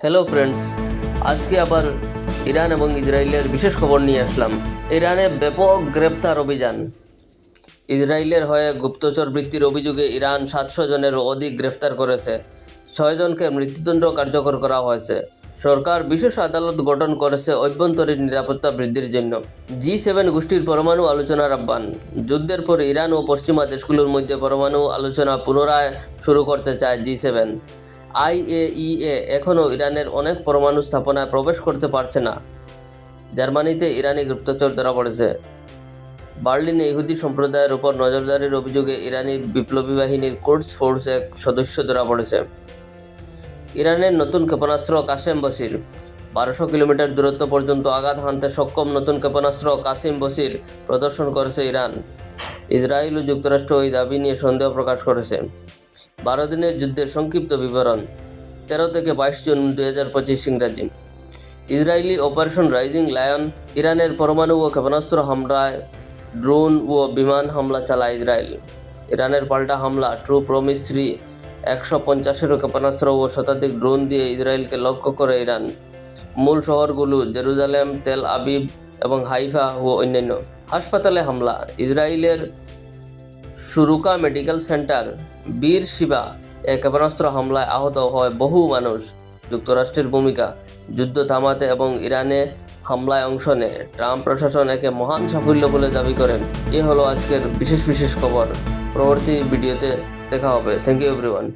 Hello friends আজকে আবার Iran এবং ইসরায়েলের বিশেষ খবর নিয়ে আসলাম। ইরানে ব্যাপক গ্রেপ্তার অভিযান। ইসরায়েলের হয়ে গুপ্তচর বৃত্তির অভিযোগে ইরান সাতশো জনেরও অধিক গ্রেফতার করেছে। ছয়জনকে মৃত্যুদণ্ড কার্যকর করা হয়েছে। সরকার বিশেষ আদালত গঠন করেছে অভ্যন্তরীণ নিরাপত্তা বৃদ্ধির জন্য। জি সেভেন গোষ্ঠীর পরমাণু আলোচনার আহ্বান। যুদ্ধের পর ইরান ও পশ্চিমা দেশগুলোর মধ্যে পরমাণু আলোচনা পুনরায় শুরু করতে চায় জি সেভেন। আইএইএ এখনও ইরানের অনেক পরমাণু স্থাপনায় প্রবেশ করতে পারছে না। জার্মানিতে ইরানি গুপ্তচর ধরা পড়েছে। বার্লিনে ইহুদি সম্প্রদায়ের উপর নজরদারির অভিযোগে ইরানি বিপ্লবী বাহিনীর কোর্টস ফোর্স এক সদস্য ধরা পড়েছে। ইরানের নতুন ক্ষেপণাস্ত্র কাসেম বসির। বারোশো কিলোমিটার দূরত্ব পর্যন্ত আঘাত হানতে সক্ষম নতুন ক্ষেপণাস্ত্র কাসিম বসির প্রদর্শন করেছে ইরান। ইসরায়েল ও যুক্তরাষ্ট্র ওই দাবি নিয়ে সন্দেহ প্রকাশ করেছে। বারো দিনের যুদ্ধের সংক্ষিপ্ত বিবরণ, তেরো থেকে বাইশ জুন দুই হাজার পঁচিশ ইংরাজি। ইসরায়েলি অপারেশন রাইজিং লায়ন ইরানের পরমাণু ও ক্ষেপণাস্ত্র হামলায় ড্রোন ও বিমান হামলা চালায় ইসরায়েল। ইরানের পাল্টা হামলা, ট্রু প্রমিস থ্রি একশো পঞ্চাশেরও ক্ষেপণাস্ত্র ও শতাধিক ড্রোন দিয়ে ইসরায়েলকে লক্ষ্য করে ইরান। মূল শহরগুলো জেরুজালেম, তেল আবিব এবং হাইফা ও অন্যান্য হাসপাতালে হামলা। ইসরায়েলের সুরুকা মেডিকেল সেন্টার, বীর শিবা এ ক্ষেপণাস্ত্র হামলায় আহত হয় বহু মানুষ। যুক্তরাষ্ট্রের ভূমিকা, যুদ্ধ থামাতে এবং ইরানে হামলায় অংশ নেয়। ট্রাম্প প্রশাসন একে মহান সাফল্য বলে দাবি করেন। এ হলো আজকের বিশেষ বিশেষ খবর। পরবর্তী ভিডিওতে দেখা হবে। Thank you everyone